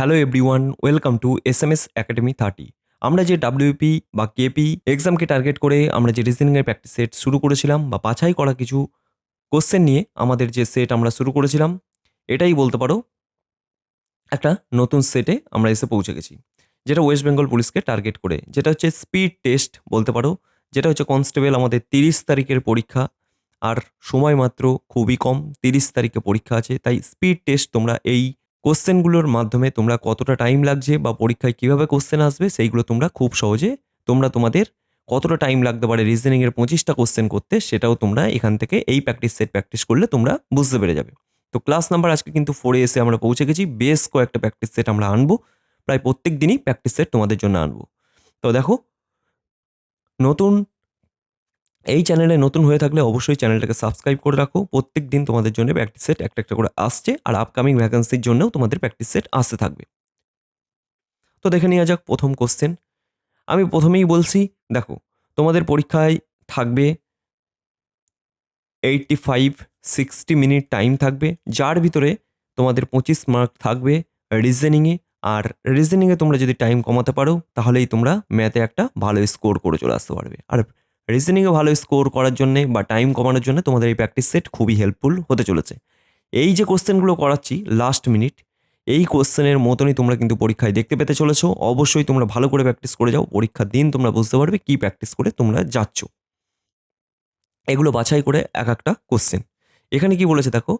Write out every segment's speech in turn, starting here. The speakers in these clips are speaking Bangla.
Hello everyone welcome to S M S Academy thirty আমরা যে ডাব্লিউপি বা কেপি এক্সামকে টার্গেট করে, আমরা যে রিজনিংয়ের প্র্যাকটিস সেট শুরু করেছিলাম বা বাছাই করা কিছু কোশ্চেন নিয়ে আমাদের যে সেট আমরা শুরু করেছিলাম, এটাই বলতে পারো। একটা নতুন সেটে আমরা এসে পৌঁছে গেছি, যেটা ওয়েস্ট বেঙ্গল পুলিশকে টার্গেট করে, যেটা হচ্ছে স্পিড টেস্ট বলতে পারো, যেটা হচ্ছে কনস্টেবল আমাদের তিরিশ তারিখের পরীক্ষা, আর সময় মাত্র খুবই কম, তিরিশ তারিখে পরীক্ষা আছে, তাই স্পিড টেস্ট তোমরা এই কোশ্চেনগুলোর মাধ্যমে তোমরা কতটা টাইম লাগছে বা পরীক্ষায় কীভাবে কোশ্চেন আসবে, সেইগুলো তোমরা খুব সহজে, তোমরা তোমাদের কতটা টাইম লাগতে পারে রিজনিংয়ের পঁচিশটা কোশ্চেন করতে, সেটাও তোমরা এখান থেকে এই প্র্যাকটিস সেট প্র্যাকটিস করলে তোমরা বুঝতে পেরে যাবে। তো ক্লাস নাম্বার আজকে কিন্তু ফোরে এসে আমরা পৌঁছে গেছি, বেশ কয়েকটা প্র্যাকটিস সেট আমরা আনব, প্রায় প্রত্যেক দিনই প্র্যাকটিস সেট তোমাদের জন্য আনব। তো দেখো, নতুন এই চ্যানেলে নতুন হয়ে থাকলে অবশ্যই চ্যানেলটাকে সাবস্ক্রাইব করে রাখো। প্রত্যেক দিন তোমাদের জন্য প্র্যাকটিস সেট একটা একটা করে আসছে আর আপকামিং ভ্যাকেন্সির জন্যও তোমাদের প্র্যাকটিস সেট আসতে থাকবে। তো দেখে নেওয়া যাক প্রথম কোশ্চেন আমি প্রথমেই বলছি, দেখো, তোমাদের পরীক্ষায় থাকবে eighty five sixty minute time থাকবে, যার ভিতরে তোমাদের পঁচিশ মার্ক থাকবে রিজনিংয়ে আর রিজনিংয়ে তোমরা যদি টাইম কমাতে পারো, তাহলেই তোমরা ম্যাথে একটা ভালো স্কোর করে চলে আসতে পারবে। আর রিজনিংয়ে ভালো স্কোর করার জন্যে বা টাইম কমানোর জন্য তোমাদের এই প্র্যাকটিস সেট খুবই হেল্পফুল হতে চলেছে। এই যে কোশ্চেনগুলো করাচ্ছি লাস্ট মিনিট এই কোশ্চেনের মতনই তোমরা কিন্তু পরীক্ষায় দেখতে পেতে চলেছো। অবশ্যই তোমরা ভালো করে প্র্যাকটিস করে যাও, পরীক্ষার দিন তোমরা বুঝতে পারবে কি প্র্যাকটিস করে তোমরা যাচ্ছ। এগুলো বাছাই করে এক একটা কোশ্চেন এখানে কি বলেছে দেখো,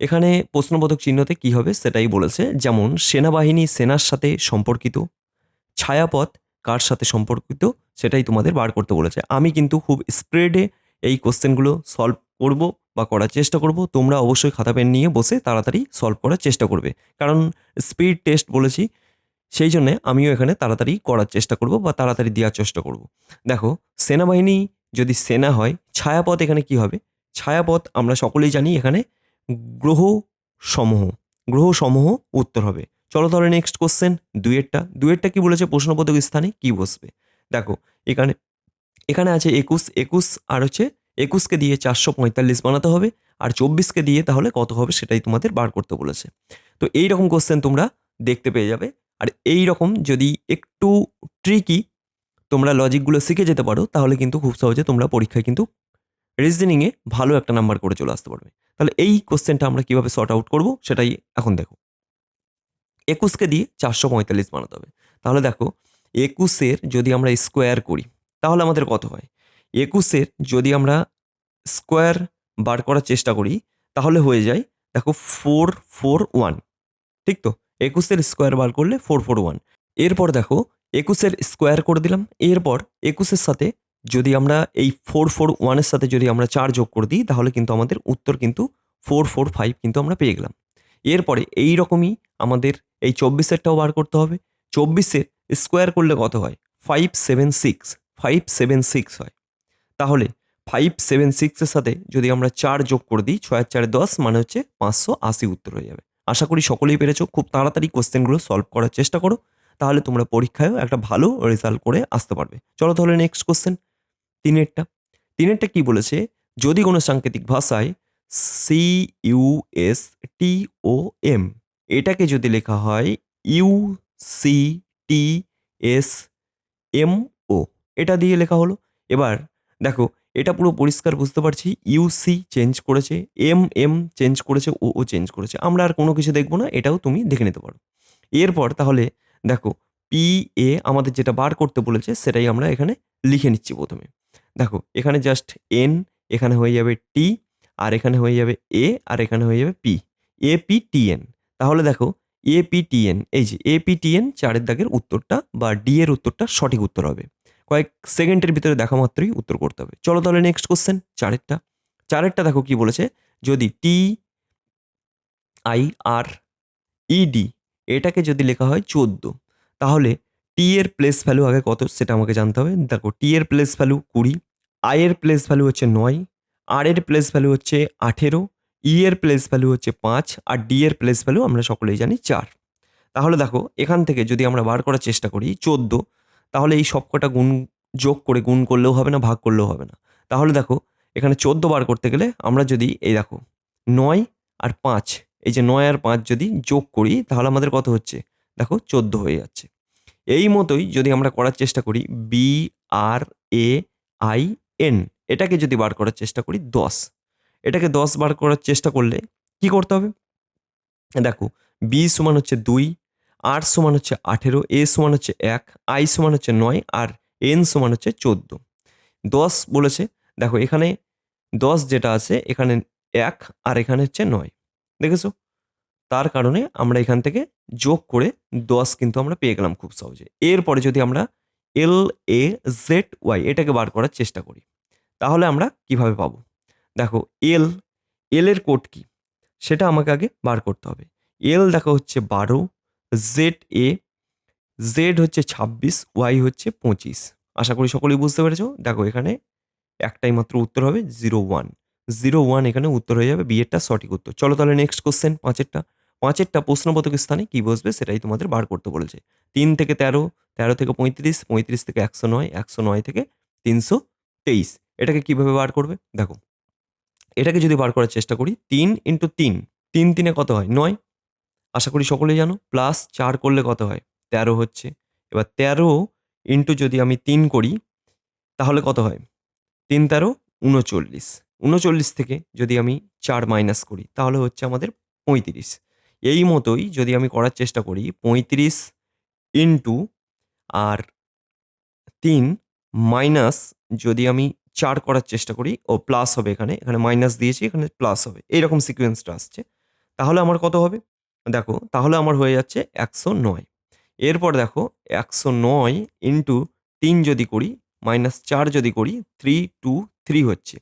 এখানে প্রশ্নবোধক চিহ্নতে কি হবে সেটাই বলেছে, যেমন সেনাবাহিনী সেনার সাথে সম্পর্কিত, ছায়াপথ কার সাথে সম্পর্কিত সেটাই তোমাদের বার করতে বলেছে। আমি কিন্তু খুব স্প্রেডে এই কোশ্চেনগুলো সলভ করব বা করার চেষ্টা করব। তোমরা অবশ্যই খাতা পেন নিয়ে বসে তাড়াতাড়ি সলভ করার চেষ্টা করবে। কারণ স্পিড টেস্ট বলেছি, সেই জন্যে আমিও এখানে তাড়াতাড়ি করার চেষ্টা করব বা তাড়াতাড়ি দেওয়ার চেষ্টা করব। দেখো, সেনাবাহিনী যদি সেনা হয়, ছায়াপথ এখানে কি হবে? ছায়াপথ আমরা সকলেই জানি এখানে গ্রহ সমূহ গ্রহ সমূহ উত্তর হবে। চলো তাহলে নেক্সট কোশ্চেন দুয়েরটা দুয়েরটা কি বলেছে? প্রশ্নবোধক স্থানে কি বসবে? দেখো, এখানে এখানে আছে একুশ একুশ আর হচ্ছে একুশকে দিয়ে চারশো পঁয়তাল্লিশ বানাতে হবে আর চব্বিশকে দিয়ে তাহলে কত হবে সেটাই তোমাদের বার করতে বলেছে। তো এই রকম কোশ্চেন তোমরা দেখতে পেয়ে যাবে। আর এই রকম যদি একটু ট্রিকি তোমরা লজিকগুলো শিখে যেতে পারো, তাহলে কিন্তু খুব সহজে তোমরা পরীক্ষায় কিন্তু রিজনিংয়ে ভালো একটা নাম্বার করে চলে আসতে পারবে। তাহলে এই কোশ্চেনটা আমরা কীভাবে শর্ট আউট করব সেটাই এখন দেখো। একুশকে দিয়ে চারশো পঁয়তাল্লিশ বানাতে হবে। তাহলে দেখো একুশের যদি আমরা স্কোয়ার করি, তাহলে আমাদের কত হয়? একুশের যদি আমরা স্কোয়ার বার করার চেষ্টা করি, তাহলে হয়ে যায়, দেখো ফোর ফোর ওয়ান, ঠিক তো? একুশের স্কোয়ার বার করলে ফোর ফোর ওয়ান। এরপর দেখো, একুশের স্কোয়ার করে দিলাম, এরপর একুশের সাথে যদি আমরা এই ফোর ফোর ওয়ানের সাথে যদি আমরা চার যোগ করে দিই, তাহলে কিন্তু আমাদের উত্তর কিন্তু ফোর ফোর ফাইভ কিন্তু আমরা পেয়ে গেলাম। এরপরে এই রকমই আমাদের এই চব্বিশেরটাও বার করতে হবে। চব্বিশের স্কোয়ার করলে কত হয়? Five seven six five seven six হয়। তাহলে ফাইভ সেভেন সিক্সের সাথে যদি আমরা চার যোগ করে দিই, ছয় আর চারে দশ মানে হচ্ছে পাঁচশো আশি উত্তর হয়ে যাবে। আশা করি সকলেই পেরেছ, খুব তাড়াতাড়ি কোশ্চেনগুলো সলভ করার চেষ্টা করো, তাহলে তোমরা পরীক্ষায়ও একটা ভালো রেজাল্ট করে আসতে পারবে। চলো তাহলে নেক্সট কোশ্চেন তিনেরটা। তিনেরটা কি বলেছে? যদি কোনো সাংকেতিক ভাষায় C U S T O M এটাকে যদি লেখা হয় U C T S M O. এটা দিয়ে লেখা হলো। এবার দেখো, এটা পুরো পরিষ্কার বুঝতে পারছি। ইউসি চেঞ্জ করেছে, এম এম চেঞ্জ করেছে, ও ও চেঞ্জ করেছে। আমরা আর কোনো কিছু দেখব না, এটাও তুমি দেখে নিতে পারো। এরপর তাহলে দেখো, পি এ আমাদের যেটা বার করতে বলেছে, সেটাই আমরা এখানে লিখে নিচ্ছি প্রথমে। দেখো, এখানে জাস্ট এন এখানে হয়ে যাবে টি, আর এখানে হয়ে যাবে এ, আর এখানে হয়ে যাবে P. A, P, T, N. তাহলে দেখো এ পি টি এন এই যে এ পি টি এন চারের দাগের উত্তরটা বা ডি এর উত্তরটা সঠিক উত্তর হবে। কয়েক সেকেন্ডের ভিতরে দেখা মাত্রই উত্তর করতে হবে। চলো তাহলে নেক্সট কোশ্চেন চারেরটা। চারেরটা দেখো কি বলেছে, যদি টি আই আর ইডি এটাকে যদি লেখা হয় চোদ্দ, তাহলে টি এর প্লেস ভ্যালু আগে কত সেটা আমাকে জানতে হবে। দেখো টি এর প্লেস ভ্যালু কুড়ি আই এর প্লেস ভ্যালু হচ্ছে নয় আর এর প্লেস ভ্যালু হচ্ছে আঠেরো ই এর প্লেস ভ্যালু হচ্ছে পাঁচ আর ডি এর প্লেস ভ্যালু আমরা সকলেই জানি চার। তাহলে দেখো, এখান থেকে যদি আমরা বার করার চেষ্টা করি চোদ্দ, তাহলে এই সবকটা গুণ যোগ করে গুণ করলেও হবে না, ভাগ করলেও হবে না। তাহলে দেখো, এখানে চোদ্দ বার করতে গেলে আমরা যদি এই দেখো, নয় আর পাঁচ, এই যে নয় আর পাঁচ যদি যোগ করি, তাহলে আমাদের কত হচ্ছে? দেখো, চোদ্দ হয়ে যাচ্ছে। এই মতোই যদি আমরা করার চেষ্টা করি B R A I N এটাকে যদি বার করার চেষ্টা করি দশ। এটাকে দশ বার করার চেষ্টা করলে কি করতে হবে? দেখো বি সমান হচ্ছে দুই আর সমান হচ্ছে আঠেরো এ সমান হচ্ছে এক আই সমান হচ্ছে নয় আর এন সমান হচ্ছে চোদ্দ। দশ বলেছে, দেখো এখানে দশ যেটা আছে এখানে এক আর এখানে হচ্ছে নয়। দেখেছ? তার কারণে আমরা এখান থেকে যোগ করে দশ কিন্তু আমরা পেয়ে গেলাম খুব সহজে। এরপরে যদি আমরা এল এ জেড ওয়াই এটাকে বার করার চেষ্টা করি, তাহলে আমরা কীভাবে পাবো? দেখো এল এল এর কোড কি? সেটা আমাকে আগে বার করতে হবে। এল দেখো হচ্ছে বারো জেড এ জেড হচ্ছে ছাব্বিশ ওয়াই হচ্ছে পঁচিশ। আশা করি সকলেই বুঝতে পেরেছ? দেখো এখানে একটাই মাত্র উত্তর হবে জিরো ওয়ান। জিরো ওয়ান এখানে উত্তর হয়ে যাবে বিয়েরটা সঠিক উত্তর। চলো তাহলে নেক্সট কোশ্চেন পাঁচেরটা। পাঁচেরটা প্রশ্নবোধক স্থানে কী বসবে সেটাই তোমাদের বার করতে বলেছে। তিন থেকে তেরো তেরো থেকে পঁয়ত্রিশ পঁয়ত্রিশ থেকে একশো নয় একশো নয় থেকে তিনশো তেইশ। এটাকে কীভাবে বার করবে? দেখো। এটাকে যদি বার করার চেষ্টা করি, তিন ইন্টু তিন। তিন তিনে কত হয়? নয়। আশা করি সকলেই জানো প্লাস চার করলে কত হয়? তেরো হচ্ছে। এবার তেরো ইন্টু যদি আমি তিন করি, তাহলে কত হয়? তিন তেরো, উনচল্লিশ। উনচল্লিশ থেকে যদি আমি চার মাইনাস করি, তাহলে হচ্ছে আমাদের পঁয়ত্রিশ। এই মতোই যদি আমি করার চেষ্টা করি, পঁয়ত্রিশ ইন্টু আর তিন মাইনাস যদি আমি চার করার চেষ্টা করি ও প্লাস হবে এখানে এখানে মাইনাস দিয়েছি, এখানে প্লাস হবে। এইরকম সিকোয়েন্সটা আসছে। তাহলে আমার কত হবে? দেখো, তাহলে আমার হয়ে যাচ্ছে একশো নয়। এরপর দেখো, একশো নয় ইন্টু তিন যদি করি মাইনাস চার যদি করি থ্রি টু থ্রি হচ্ছে।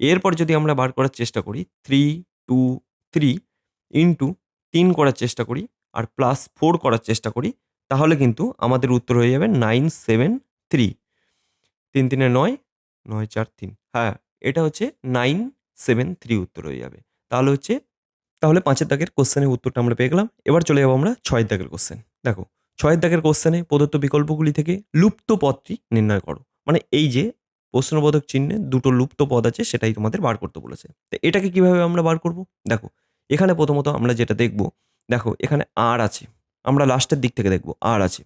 এরপর যদি আমরা বার করার চেষ্টা করি থ্রি টু থ্রি ইন্টু তিন করার চেষ্টা করি আর প্লাস ফোর করার চেষ্টা করি, তাহলে কিন্তু আমাদের উত্তর হয়ে যাবে নাইন সেভেন থ্রি তিন, তিনে নয় নয় চার তিন। হ্যাঁ এটা হচ্ছে নাইন সেভেন থ্রি উত্তর হয়ে যাবে। তাহলে হচ্ছে, তাহলে পাঁচের দাগের কোশ্চেনের উত্তরটা আমরা পেয়ে গেলাম। এবার চলে যাব আমরা ছয়ের দাগের কোশ্চেন দেখো, ছয়ের দাগের কোশ্চেনে প্রদত্ত বিকল্পগুলি থেকে লুপ্ত পদটি নির্ণয় করো। মানে এই যে প্রশ্নবোধক চিহ্নে দুটো লুপ্ত পদ আছে, সেটাই তোমাদের বার করতে বলেছে। তো এটাকে কীভাবে আমরা বার করব? দেখো, এখানে প্রথমত আমরা যেটা দেখব, দেখো, এখানে আর আছে। আমরা লাস্টের দিক থেকে দেখব আর আছে।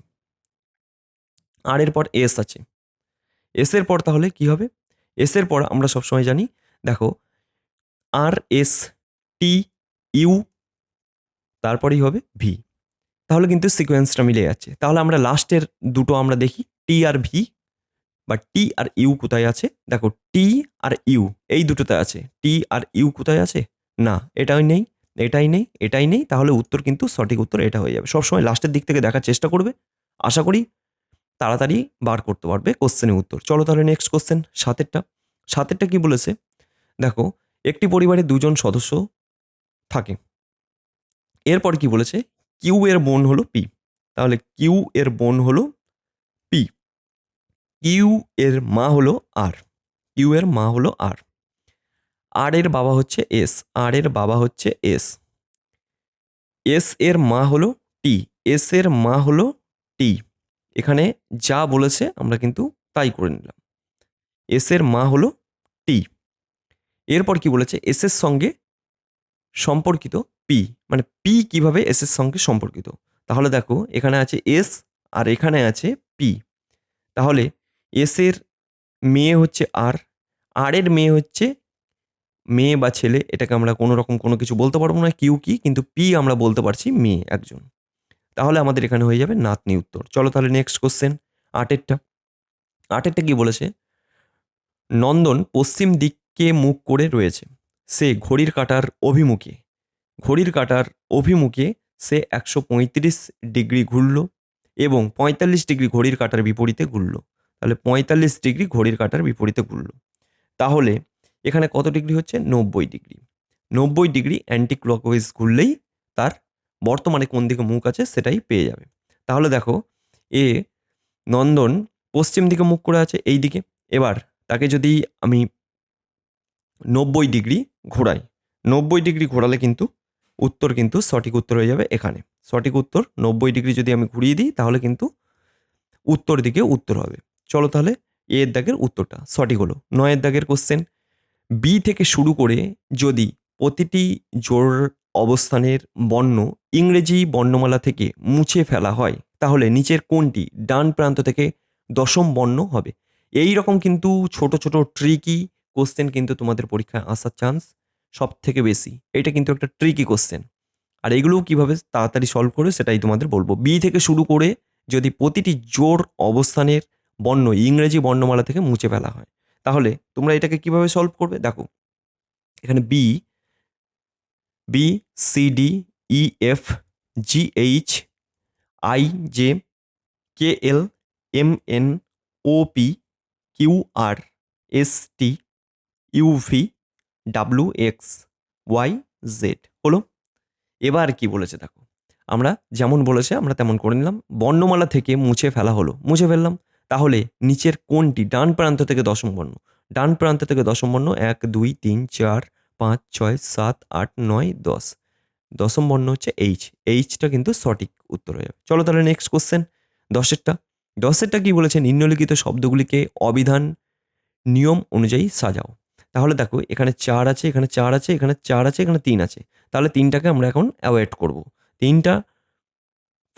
আর এর পর এস আছে। এস এর পর তাহলে কি হবে? এস এর পর আমরা সবসময় জানি, দেখো আর এস টি ইউ তারপরেই হবে ভি তাহলে কিন্তু সিকোয়েন্সটা মিলে যাচ্ছে। তাহলে আমরা লাস্টের দুটো আমরা দেখি টি আর ভি বা টি আর ইউ কোথায় আছে? দেখো টি আর ইউ এই দুটোতে আছে। টি আর ইউ কোথায় আছে? না, এটাই নেই এটাই নেই এটাই নেই, তাহলে উত্তর কিন্তু সঠিক উত্তর এটা হয়ে যাবে। সবসময় লাস্টের দিক থেকে দেখার চেষ্টা করবে। আশা করি তাড়াতাড়ি বার করতে পারবে কোশ্চেনের উত্তর। চলো তাহলে নেক্সট কোশ্চেন সাতেরটা। সাতেরটা কি বলেছে? দেখো, একটি পরিবারে দুজন সদস্য থাকে। এরপর কি বলেছে? কিউ এর বোন হলো পি। তাহলে কিউ এর বোন হলো পি। কিউ এর মা হলো আর। কিউ এর মা হলো আর। আর এর বাবা হচ্ছে এস। আর এর বাবা হচ্ছে এস। এস এর মা হলো টি। এস এর মা হলো টি। এখানে যা বলেছে আমরা কিন্তু তাই করে নিলাম। এস এর মা হলো টি এরপর কি বলেছে? এস এর সঙ্গে সম্পর্কিত পি মানে পি কীভাবে এস এর সঙ্গে সম্পর্কিত? তাহলে দেখো, এখানে আছে এস আর এখানে আছে পি তাহলে এস এর মেয়ে হচ্ছে আর আর এর মেয়ে হচ্ছে মেয়ে বা ছেলে, এটাকে আমরা কোনো রকম কোনো কিছু বলতে পারব না, কিউ কি, কিন্তু পি আমরা বলতে পারছি মেয়ে একজন। তাহলে আমাদের এখানে হয়ে যাবে নাতনি উত্তর। চলো তাহলে নেক্সট কোশ্চেন আটেরটা। আটেরটা কি বলেছে? নন্দন পশ্চিম দিককে মুখ করে রয়েছে। সে ঘড়ির কাটার অভিমুখে। ঘড়ির কাটার অভিমুখে সে একশো পঁয়ত্রিশ ডিগ্রি ঘুরল এবং পঁয়তাল্লিশ ডিগ্রি ঘড়ির কাটার বিপরীতে ঘুরল। তাহলে পঁয়তাল্লিশ ডিগ্রি ঘড়ির কাটার বিপরীতে ঘুরল। তাহলে এখানে কত ডিগ্রি হচ্ছে? নব্বই ডিগ্রি। নব্বই ডিগ্রি অ্যান্টি ক্লকওয়াইজ ঘুরলেই তার বর্তমানে কোন দিকে মুখ আছে সেটাই পেয়ে যাবে। তাহলে দেখো, এ নন্দন পশ্চিম দিকে মুখ করে আছে এই দিকে। এবার তাকে যদি আমি নব্বই ডিগ্রি ঘোরাই, নব্বই ডিগ্রি ঘোরালে কিন্তু উত্তর কিন্তু সঠিক উত্তর হয়ে যাবে এখানে। সঠিক উত্তর নব্বই ডিগ্রি যদি আমি ঘুরিয়ে দিই, তাহলে কিন্তু উত্তর দিকে উত্তর হবে। চলো তাহলে এ এর দাগের উত্তরটা সঠিক হলো। নয়ের দাগের কোশ্চেন বি থেকে শুরু করে যদি প্রতিটি জোর অবস্থানের বর্ণ ইংরেজি বর্ণমালা থেকে মুছে ফেলা হয়, তাহলে নিচের কোনটি ডান প্রান্ত থেকে দশম বর্ণ হবে? এই রকম কিন্তু ছোট ছোট ট্রিকি কোশ্চেন কিন্তু তোমাদের পরীক্ষায় আসার চান্স সব থেকে বেশি। এটা কিন্তু একটা ট্রিকি কোশ্চেন আর এগুলোও কীভাবে তাড়াতাড়ি সলভ করে সেটাই তোমাদের বলব। বি থেকে শুরু করে যদি প্রতিটি জোর অবস্থানের বর্ণ ইংরেজি বর্ণমালা থেকে মুছে ফেলা হয়, তাহলে তোমরা এটাকে কীভাবে সলভ করবে? দেখো, এখানে B B C D E F G H I J K L M N O P Q R S T U V W X Y Z হলো এবার কি বলেছে দেখো, আমরা যেমন বলেছে আমরা তেমন করে নিলাম। বর্ণমালা থেকে মুছে ফেলা হলো, মুছে ফেললাম। তাহলে নিচের কোনটি? ডান প্রান্ত থেকে দশম বর্ণ। ডান প্রান্ত থেকে দশম বর্ণ, এক, দুই, তিন, চার, পাঁচ, ছয়, সাত, আট, নয়, দশ। দশম বর্ণ হচ্ছে এইচ এইচটা কিন্তু সঠিক উত্তর হয়ে যাবে। চলো তাহলে নেক্সট কোশ্চেন দশেরটা। দশেরটা কি বলেছে? নিম্নলিখিত শব্দগুলিকে অবিধান নিয়ম অনুযায়ী সাজাও। তাহলে দেখো, এখানে চার আছে, এখানে চার আছে, এখানে চার আছে, এখানে তিন আছে। তাহলে তিনটাকে আমরা এখন অ্যাভয়েড করব। তিনটা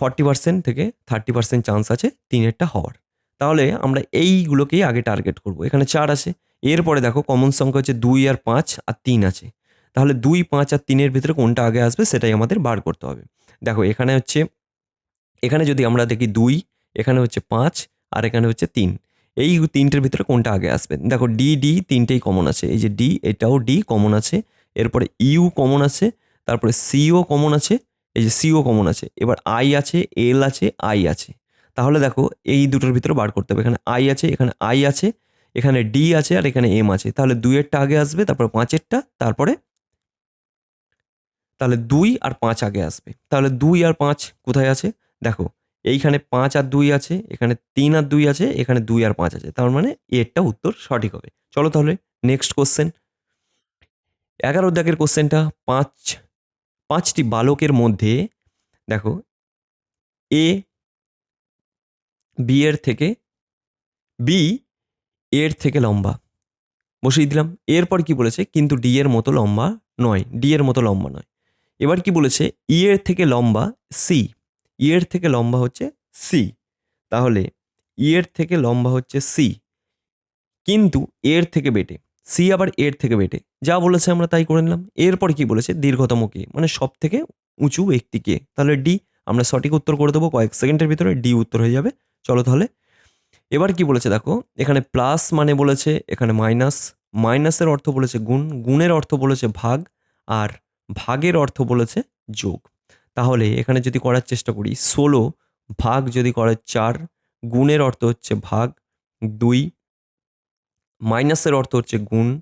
ফর্টি পার্সেন্ট থেকে থার্টি পার্সেন্ট চান্স আছে তিনেরটা হওয়ার। তাহলে আমরা এইগুলোকেই আগে টার্গেট করব। এখানে চার আছে। এরপরে দেখো কমন সংখ্যা হচ্ছে দুই আর পাঁচ আর তিন আছে। তাহলে দুই, পাঁচ আর তিনের ভিতরে কোনটা আগে আসবে সেটাই আমাদের বার করতে হবে। দেখো, এখানে হচ্ছে, এখানে যদি আমরা দেখি দুই, এখানে হচ্ছে পাঁচ আর এখানে হচ্ছে তিন। এই তিনটের ভিতরে কোনটা আগে আসবে? দেখো, ডি ডি তিনটেই কমন আছে। এই যে ডি, এটাও ডি কমন আছে। এরপরে ইউ কমন আছে। তারপরে সিও কমন আছে। এই যে সিও কমন আছে। এবার আই আছে, এল আছে, আই আছে। তাহলে দেখো, এই দুটোর ভিতরে বার করতে হবে। এখানে আই আছে, এখানে আই আছে, এখানে ডি আছে আর এখানে এম আছে। তাহলে দুইয়েরটা আগে আসবে, তারপরে পাঁচেরটা, তারপরে তাহলে দুই আর পাঁচ আগে আসবে। তাহলে দুই আর পাঁচ কোথায় আছে? দেখো, এইখানে পাঁচ আর দুই আছে, এখানে তিন আর দুই আছে, এখানে দুই আর পাঁচ আছে। তার মানে এরটা উত্তর সঠিক হবে। চলো তাহলে নেক্সট কোশ্চেন এগারো দাগের কোশ্চেনটা পাঁচ, পাঁচটি বালকের মধ্যে, দেখো, এ, বি এর থেকে, বি এর থেকে লম্বা। বসিয়ে দিলাম। এরপর কি বলেছে? কিন্তু ডি এর মতো লম্বা নয়। ডি এর মতো লম্বা নয়। এবার কি বলেছে? ই এর থেকে লম্বা সি ই এর থেকে লম্বা হচ্ছে সি তাহলে ই এর থেকে লম্বা হচ্ছে সি কিন্তু এর থেকে বেটে। সি আবার এর থেকে বেটে। যা বলেছে আমরা তাই করে নিলাম। এরপর কি বলেছে? দীর্ঘতম কে মানে সব থেকে উঁচু ব্যক্তি কে তাহলে ডি আমরা সঠিক উত্তর করে দেবো। কয়েক সেকেন্ডের ভিতরে ডি উত্তর হয়ে যাবে। চলো তাহলে। এবার কি বলেছে দেখো? এখানে প্লাস মানে বলেছে, এখানে মাইনাস মাইনাসের অর্থ বলেছে গুণ। গুণের অর্থ বলেছে ভাগ। আর ভাগের অর্থ বলেছে যোগ। তাহলে এখানে যদি করার চেষ্টা করি, ষোলো ভাগ যদি করে চার, গুণের অর্থ হচ্ছে ভাগ, দুই, মাইনাসের অর্থ হচ্ছে গুণ,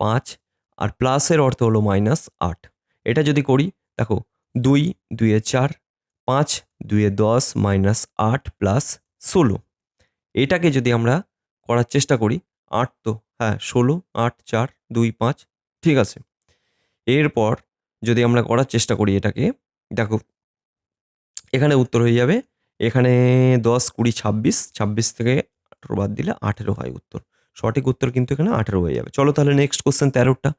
পাঁচ, আর প্লাসের অর্থ হলো মাইনাস আট। এটা যদি করি, দেখো, দুই, দুইয়ে চার, পাঁচ, দুইয়ে দশ, মাইনাস আট প্লাস ষোলো। এটাকে যদি আমরা করার চেষ্টা করি, আট তো হ্যাঁ ষোলো, আট, চার, দুই, পাঁচ, ঠিক আছে। এরপর যদি আমরা করার চেষ্টা করি এটাকে, দেখো। এখানে উত্তর হয়ে যাবে, এখানে দশ, কুড়ি, ছাব্বিশ ছাব্বিশ থেকে আঠেরো বাদ দিলে আঠেরো হয় উত্তর। সঠিক উত্তর কিন্তু এখানে আঠেরো হয়ে যাবে। চলো তাহলে নেক্সট কোশ্চেন তেরোটা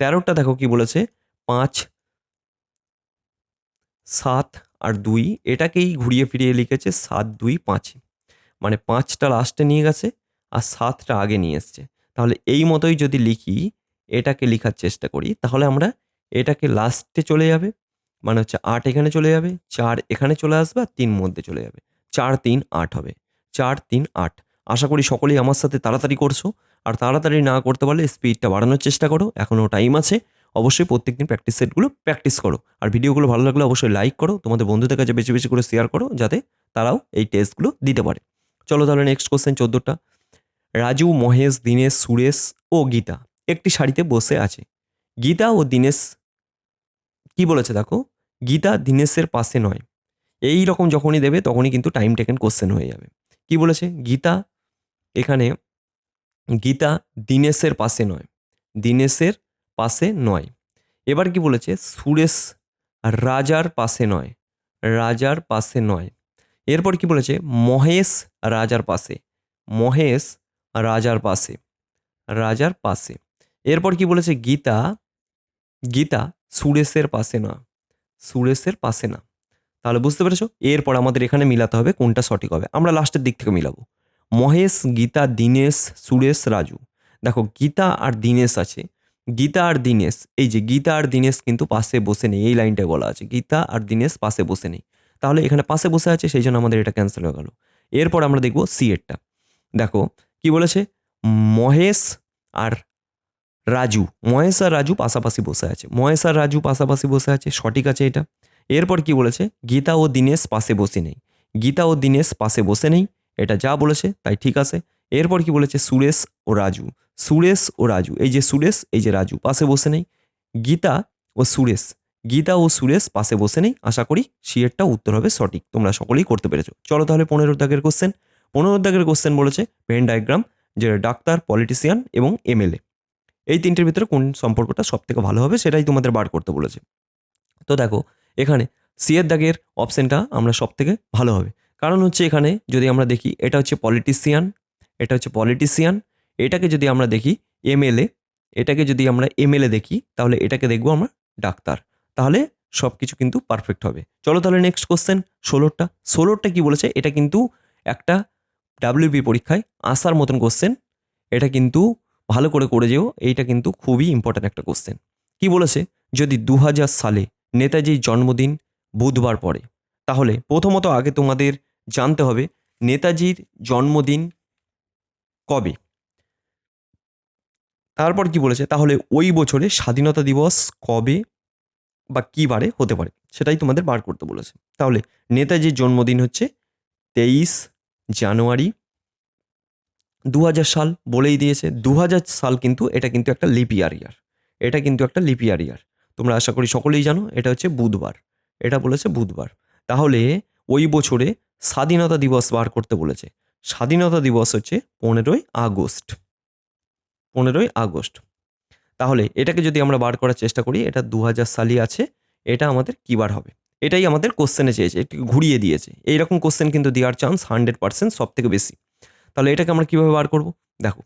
তেরোটা দেখো কি বলেছে? পাঁচ, সাত আর দুই, এটাকেই ঘুরিয়ে ফিরিয়ে লিখেছে সাত, দুই, পাঁচ। মানে পাঁচটা লাস্টে নিয়ে গেছে আর সাতটা আগে নিয়ে এসছে। তাহলে এই মতোই যদি লিখি, এটাকে লেখার চেষ্টা করি, তাহলে আমরা এটাকে লাস্টে চলে যাবে। মানে হচ্ছে আট এখানে চলে যাবে, চার এখানে চলে আসবে আর তিন মধ্যে চলে যাবে। চার, তিন, আট হবে। চার, তিন, আট। আশা করি সকলেই আমার সাথে তাড়াতাড়ি করছ। আর তাড়াতাড়ি না করতে পারলে স্পিডটা বাড়ানোর চেষ্টা করো। এখনও টাইম আছে। অবশ্যই প্রত্যেকদিন প্র্যাকটিস সেটগুলো প্র্যাকটিস করো। আর ভিডিওগুলো ভালো লাগলে অবশ্যই লাইক করো। তোমাদের বন্ধুদের কাছে বেশি বেশি করে শেয়ার করো যাতে তারাও এই টেস্টগুলো দিতে পারে। চলো তাহলে নেক্সট কোশ্চেন চোদ্দোটা। রাজু, মহেশ, দীনেশ, সুরেশ ও গীতা। একটি শাড়িতে বসে আছে। গীতা ও দীনেশ কি বলেছে দেখো? গীতা দীনেশের পাশে নয়। এই রকম যখনই দেবে তখনই কিন্তু টাইম টেকেন কোশ্চেন হয়ে যাবে। কি বলেছে? গীতা এখানে গীতা দীনেশের পাশে নয়। দীনেশের পাশে নয়। এবার কি বলেছে? সুরেশ রাজার পাশে নয়। রাজার পাশে নয়। এরপর কি বলেছে? মহেশ রাজার পাশে। মহেশ রাজার পাশে। রাজার পাশে। এরপর কি বলেছে? গীতা গীতা সুরেশের পাশে না, সুরেশের পাশে না। তাহলে বুঝতে পেরেছ? এরপর আমাদের এখানে মিলাতে হবে কোনটা সঠিক হবে। আমরা লাস্টের দিক থেকে মিলাবো। মহেশ, গীতা, দীনেশ, সুরেশ, রাজু। দেখো, গীতা আর দীনেশ আছে। গীতা আর দীনেশ, এই যে গীতা আর দীনেশ কিন্তু পাশে বসে নেই, এই লাইনটায় বলা আছে। গীতা আর দীনেশ পাশে বসে নেই। তাহলে এখানে পাশে বসে আছে, সেই জন্য আমাদের এটা ক্যান্সেল হয়ে গেল। এরপর আমরা দেখব সি এরটা। দেখো, কি বলেছে? মহেশ আর রাজু, মহেশ আর রাজু পাশাপাশি বসে আছে। মহেশ আর রাজু পাশাপাশি বসে আছে, সঠিক আছে এটা? এরপর কি বলেছে? গীতা ও দীনেশ পাশে বসে নেই। গীতা ও দীনেশ পাশে বসে নেই, এটা যা বলেছে তাই ঠিক আছে। এরপর কি বলেছে? সুরেশ ও রাজু। সুরেশ ও রাজু, এই যে সুরেশ, এই যে রাজু পাশে বসে নেই। গীতা ও সুরেশ, গীতা ও সুরেশ পাশে বসে নেই, আশা করি সিয়েরটা উত্তর হবে সঠিক, তোমরা সকলেই করতে পেরেছ। চলো তাহলে পনেরো দাগের কোশ্চেন পনেরো দাগের কোশ্চেন বলেছে ভেন ডায়াগ্রাম যেটা ডাক্তার পলিটিশিয়ান এবং এমএলএ এই তিনটের ভিতরে কোন সম্পর্কটা সব থেকে ভালো হবে সেটাই তোমাদের বার করতে বলেছে। তো দেখো, এখানে সিয়ের দাগের অপশানটা আমরা সব থেকে ভালো হবে। কারণ হচ্ছে এখানে যদি আমরা দেখি, এটা হচ্ছে পলিটিশিয়ান এটা হচ্ছে পলিটিশিয়ান এটাকে যদি আমরা দেখি এমএলএ এটাকে যদি আমরা এমএলএ দেখি, তাহলে এটাকে দেখব আমরা ডাক্তার। তাহলে সব কিছু কিন্তু পারফেক্ট হবে। চলো তাহলে নেক্সট কোশ্চেন ষোলোরটা। ষোলোরটা কি বলেছে? এটা কিন্তু একটা ডাব্লিউবি পরীক্ষায় আসার মতন কোশ্চেন এটা কিন্তু ভালো করে করে যেও, এইটা কিন্তু খুবই ইম্পর্ট্যান্ট একটা কোশ্চেন কি বলেছে? যদি দু হাজার সালে নেতাজির জন্মদিন বুধবার পড়ে, তাহলে প্রথমত আগে তোমাদের জানতে হবে নেতাজির জন্মদিন কবে? তারপর কি বলেছে? তাহলে ওই বছরে স্বাধীনতা দিবস কবে বা কী বারে হতে পারে, সেটাই তোমাদের বার করতে বলেছে। তাহলে নেতাজির জন্মদিন হচ্ছে তেইশ জানুয়ারি দু হাজার সাল বলেই দিয়েছে দু হাজার সাল কিন্তু এটা কিন্তু একটা লিপ ইয়ার। এটা কিন্তু একটা লিপ ইয়ার ইয়ার। তোমরা আশা করি সকলেই জানো, এটা হচ্ছে বুধবার। এটা বলেছে বুধবার। তাহলে ওই বছরে স্বাধীনতা দিবস বার করতে বলেছে। স্বাধীনতা দিবস হচ্ছে পনেরোই আগস্ট। পনেরোই আগস্ট। তাহলে এটাকে যদি আমরা বার করার চেষ্টা করি, এটা দু হাজার সালই আছে, এটা আমাদের কী বার হবে? এটাই আমাদের কোশ্চেনে চেয়েছে একটু ঘুরিয়ে দিয়েছে। এইরকম কোশ্চেন কিন্তু দেওয়ার চান্স হান্ড্রেড পার্সেন্ট সব থেকে বেশি। তাহলে এটাকে আমরা কীভাবে বার করব? দেখো,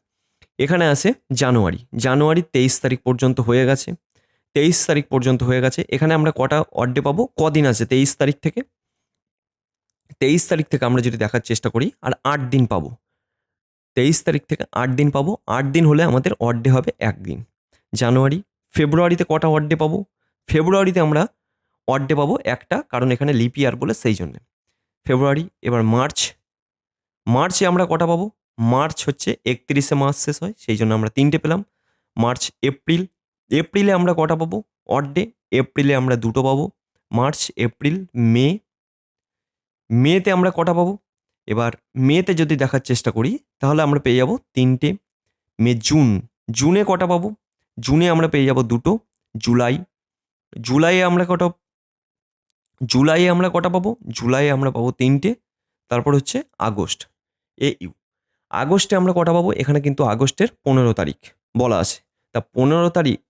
এখানে আছে জানুয়ারি। জানুয়ারি তেইশ তারিখ পর্যন্ত হয়ে গেছে। তেইশ তারিখ পর্যন্ত হয়ে গেছে। এখানে আমরা কটা অড্ডে পাবো? কদিন আছে? তেইশ তারিখ থেকে? তেইশ তারিখ থেকে আমরা যদি দেখার চেষ্টা করি, আর আট দিন পাবো। তেইশ তারিখ থেকে আট দিন পাবো। আট দিন হলে আমাদের অড্ডে হবে একদিন। জানুয়ারি, ফেব্রুয়ারিতে কটা অড্ডে পাবো? ফেব্রুয়ারিতে আমরা অড্ডে পাবো একটা, কারণ এখানে লিপ ইয়ার বলে সেই জন্যে। ফেব্রুয়ারি, এবার মার্চ মার্চে আমরা কটা পাবো? মার্চ হচ্ছে একত্রিশে মার্চ শেষ হয়, সেই জন্য আমরা তিনটে পেলাম। মার্চ, এপ্রিল, এপ্রিলে আমরা কটা পাবো? অড ডে এপ্রিলে আমরা দুটো পাবো। মার্চ, এপ্রিল, মে, মেতে আমরা কটা পাবো? এবার মেতে যদি দেখার চেষ্টা করি, তাহলে আমরা পেয়ে যাব তিনটে, মে, জুন। জুনে কটা পাবো? জুনে আমরা পেয়ে যাব দুটো। জুলাই, জুলাইয়ে আমরা কটা, জুলাইয়ে আমরা কটা পাবো? জুলাইয়ে আমরা পাবো তিনটে। তারপর হচ্ছে আগস্ট। A you. আগস্টে আমরা কটা পাবো? এখানে কিন্তু আগস্টের পনেরো তারিখ বলা আছে। তা পনেরো তারিখ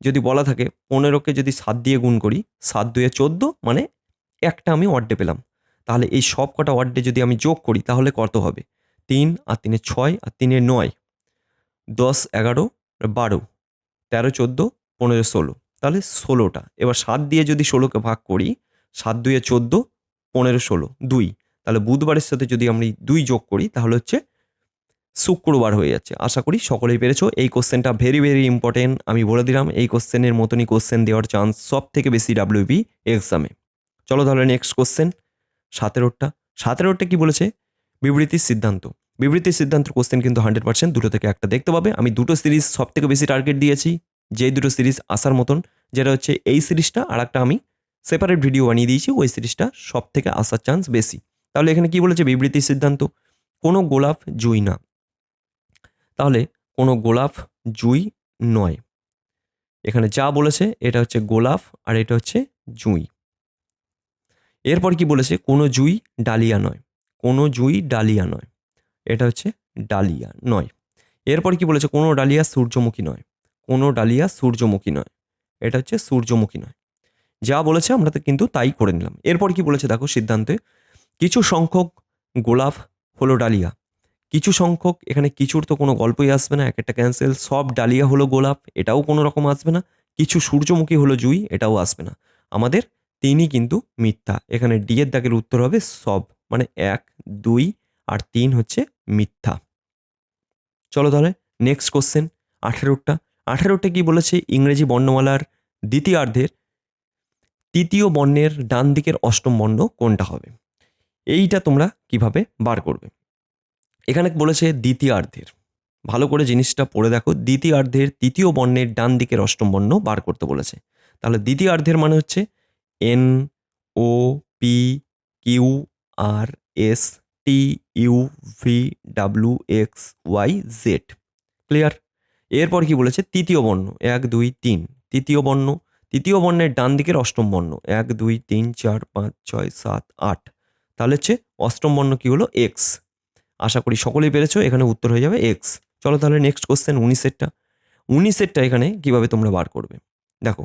যদি বলা থাকে, পনেরোকে যদি সাত দিয়ে গুণ করি, সাত দুয়ে চোদ্দ মানে একটা আমি ওয়ার্ডে পেলাম। তাহলে এই সব কটা ওয়ার্ডে যদি আমি যোগ করি, তাহলে কত হবে? তিন, আর তিনে ছয়, আর তিনে নয়। দশ, এগারো, বারো, তেরো, চোদ্দ, পনেরো, ষোলো। তাহলে ষোলোটা। এবার সাত দিয়ে যদি ষোলোকে ভাগ করি, সাত দুয়ে চোদ্দ, পনেরো, ষোলো, দুই। তাহলে বুধবারের সাথে যদি আমি দুই যোগ করি, তাহলে হচ্ছে শুক্রবার হয়ে যাচ্ছে। আশা করি সকলেই পেরেছ। এই কোশ্চেনটা ভেরি ভেরি ইম্পর্টেন্ট আমি বলে দিলাম, এই কোশ্চেনের মতনই কোশ্চেন দেওয়ার চান্স সব থেকে বেশি ডাব্লিউবি এক্সামে চলো তাহলে নেক্সট কোশ্চেন সতেরোটা সতেরোটা কি বলেছে? বিবৃতির সিদ্ধান্ত। বিবৃতির সিদ্ধান্ত কোশ্চেন কিন্তু হান্ড্রেড পার্সেন্ট দুটো থেকে একটা দেখতে পাবে। আমি দুটো সিরিজ সব থেকে বেশি টার্গেট দিয়েছি যে দুটো সিরিজ আসার মতন, যেটা হচ্ছে এই সিরিজটা আর একটা আমি সেপারেট ভিডিও বানিয়ে দিয়েছি, ওই সিরিজটা সব থেকে আসার চান্স বেশি। তাহলে এখানে কি বলেছে? বিবৃতি সিদ্ধান্ত। কোনো গোলাপ জুই না। তাহলে কোনো গোলাপ জুই নয়। এখানে যা বলেছে, এটা হচ্ছে গোলাপ আর এটা হচ্ছে জুই। এরপর কি বলেছে? কোনো জুই ডালিয়া নয়। কোনো জুই ডালিয়া নয়। এটা হচ্ছে ডালিয়া নয়। এরপর কি বলেছে? কোনো ডালিয়া সূর্যমুখী নয়। কোনো ডালিয়া সূর্যমুখী নয়। এটা হচ্ছে সূর্যমুখী নয়। যা বলেছে আমরা তো কিন্তু তাই করে নিলাম। এরপর কি বলেছে? দেখো সিদ্ধান্তে কিছু সংখ্যক গোলাপ হলো ডালিয়া। কিছু সংখ্যক, এখানে কিছুর তো কোনো গল্পই আসবে না, এক একটা ক্যান্সেল সব ডালিয়া হলো গোলাপ, এটাও কোনো রকম আসবে না। কিছু সূর্যমুখী হলো জুই, এটাও আসবে না। আমাদের তিনই কিন্তু মিথ্যা। এখানে ডি এর দাগের উত্তর হবে সব মানে এক, দুই আর তিন হচ্ছে মিথ্যা। চলো তাহলে নেক্সট কোশ্চেন আঠেরোটা। আঠেরোটা কি বলেছে ইংরেজি বর্ণমালার দ্বিতীয়ার্ধের? তৃতীয় বর্ণের ডান দিকের অষ্টম বর্ণ কোনটা হবে? এইটা তোমরা কীভাবে বার করবে? এখানে বলেছে দ্বিতীয়ার্ধের। ভালো করে জিনিসটা পড়ে দেখো। দ্বিতীয়ার্ধের তৃতীয় বর্ণের ডান দিকের অষ্টম বর্ণ বার করতে বলেছে। তাহলে দ্বিতীয়ার্ধের মানে হচ্ছে N, O, P, Q, R, S, T, U, V, W, X, Y, Z. Clear? এরপর কি বলেছে? তৃতীয় বর্ণ, এক, দুই, তিন। তৃতীয় বর্ণ, তৃতীয় বর্ণের ডান দিকের অষ্টম বর্ণ, এক, দুই, তিন, চার, পাঁচ, ছয়, সাত, আট। তাহলে হচ্ছে অষ্টম বর্ণ কী হলো? এক্স আশা করি সকলেই পেরেছ, এখানে উত্তর হয়ে যাবে এক্স চলো তাহলে নেক্সট কোশ্চেন উনিশেরটা। উনিশেরটা এখানে কীভাবে তোমরা বার করবে? দেখো,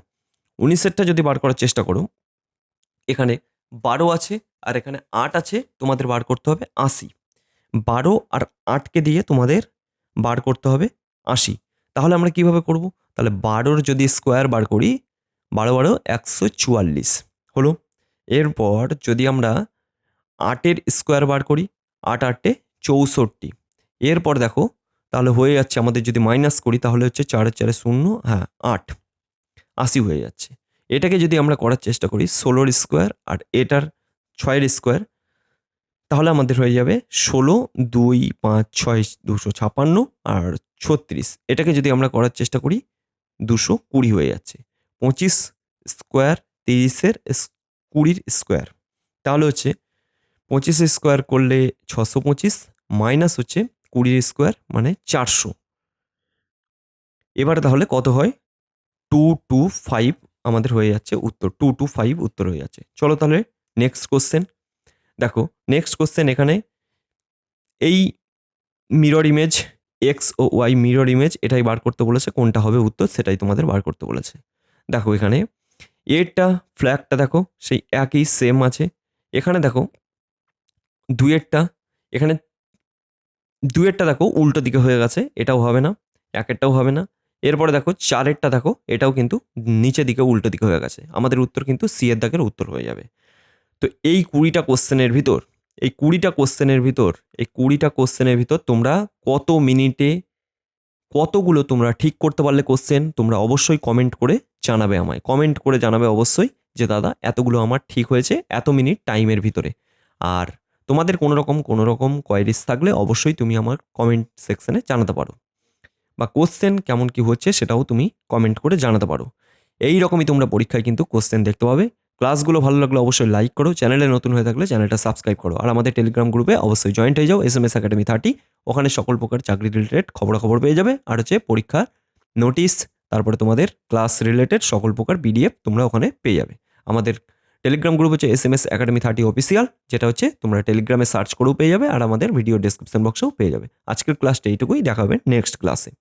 উনিশেরটা যদি বার করার চেষ্টা করো, এখানে বারো আছে আর এখানে আট আছে, তোমাদের বার করতে হবে আশি। বারো আর আটকে দিয়ে তোমাদের বার করতে হবে আশি। তাহলে আমরা কীভাবে করব? তাহলে বারোর যদি স্কোয়ার বার করি, বারো বারো একশো চুয়াল্লিশ। হলো, এরপর যদি আমরা আটের স্কোয়ার বার করি, আট আটে চৌষট্টি। এরপর দেখো, তাহলে হয়ে যাচ্ছে আমাদের যদি মাইনাস করি, তাহলে হচ্ছে চার চারে শূন্য হ্যাঁ আট। আশি হয়ে যাচ্ছে। এটাকে যদি আমরা করার চেষ্টা করি, ষোলোর স্কোয়ার আর এটার ছয়ের স্কোয়ার, তাহলে আমাদের হয়ে যাবে ষোলো, দুই, পাঁচ, ছয়, দুশো ছাপান্ন আর ছত্রিশ। এটাকে যদি আমরা করার চেষ্টা করি, দুশো কুড়ি হয়ে যাচ্ছে। পঁচিশ স্কোয়ার, তিরিশের কুড়ির স্কোয়ার। তাহলে হচ্ছে পঁচিশ স্কোয়ার করলে ছশো পঁচিশ, মাইনাস হচ্ছে কুড়ির স্কোয়ার মানে চারশো। এবার তাহলে কত হয়? টু টু ফাইভ আমাদের হয়ে যাচ্ছে উত্তর, টু টু ফাইভ উত্তর হয়ে যাচ্ছে। চলো তাহলে নেক্সট কোশ্চেন দেখো নেক্সট কোশ্চেন এখানে এই মিরর ইমেজ এক্স ও ওয়াই মিরর ইমেজ এটাই বার করতে বলেছে, কোনটা হবে উত্তর সেটাই তোমাদের বার করতে বলেছে। দেখো এখানে এরটা ফ্ল্যাগটা দেখো, সেই একই সেম আছে। এখানে দেখো দুয়েরটা এখানে দুয়েরটা দেখো উল্টো দিকে হয়ে গেছে, এটাও হবে না, একেরটাও হবে না। এরপরে দেখো চারেরটা দেখো, এটাও কিন্তু নিচের দিকে উল্টো দিকে হয়ে গেছে। আমাদের উত্তর কিন্তু সি এর দাগের উত্তর হয়ে যাবে। তো এই কুড়িটা কোশ্চেনের ভিতর, এই কুড়িটা কোশ্চেনের ভিতর, এই কুড়িটা কোশ্চেনের ভিতর তোমরা কত মিনিটে কতগুলো তোমরা ঠিক করতে পারলে কোশ্চেন, তোমরা অবশ্যই কমেন্ট করে জানাবে আমায়। কমেন্ট করে জানাবে অবশ্যই যে, দাদা, এতগুলো আমার ঠিক হয়েছে এত মিনিট টাইমের ভিতরে। আর তোমাদের কোনো রকম কোনো রকম কোয়ারিজ থাকলে অবশ্যই তুমি আমার কমেন্ট সেকশনে জানাতে পারো। বা কোশ্চেন কেমন কি হচ্ছে সেটাও তুমি কমেন্ট করে জানাতে পারো। এই রকমই তোমরা পরীক্ষায় কিন্তু কোশ্চেন দেখতে পাবে। ক্লাসগুলো ভালো লাগলে অবশ্যই লাইক করো। চ্যানেলে নতুন হয়ে থাকলে চ্যানেলটা সাবস্ক্রাইব করো। আর আমাদের টেলিগ্রাম গ্রুপে অবশ্যই জয়েন্ট হয়ে যাও S M S Academy thirty ওখানে সকল প্রকার চাকরি রিলেটেড খবরাখবর পেয়ে যাবে। আর হচ্ছে পরীক্ষার নোটিশ তারপরে তোমাদের ক্লাস রিলেটেড সকল প্রকার পিডিএফ তোমরা ওখানে পেয়ে যাবে। আমাদের টেলিগ্রাম গ্রুপ হচ্ছে S M S Academy thirty official যেটা হচ্ছে তোমরা টেলিগ্রামে সার্চ করেও পেয়ে যাবে আর আমাদের ভিডিও ডেসক্রিপশন বক্সেও পেয়ে যাবে। আজকের ক্লাসটা এইটুকুই দেখাবে নেক্সট ক্লাসে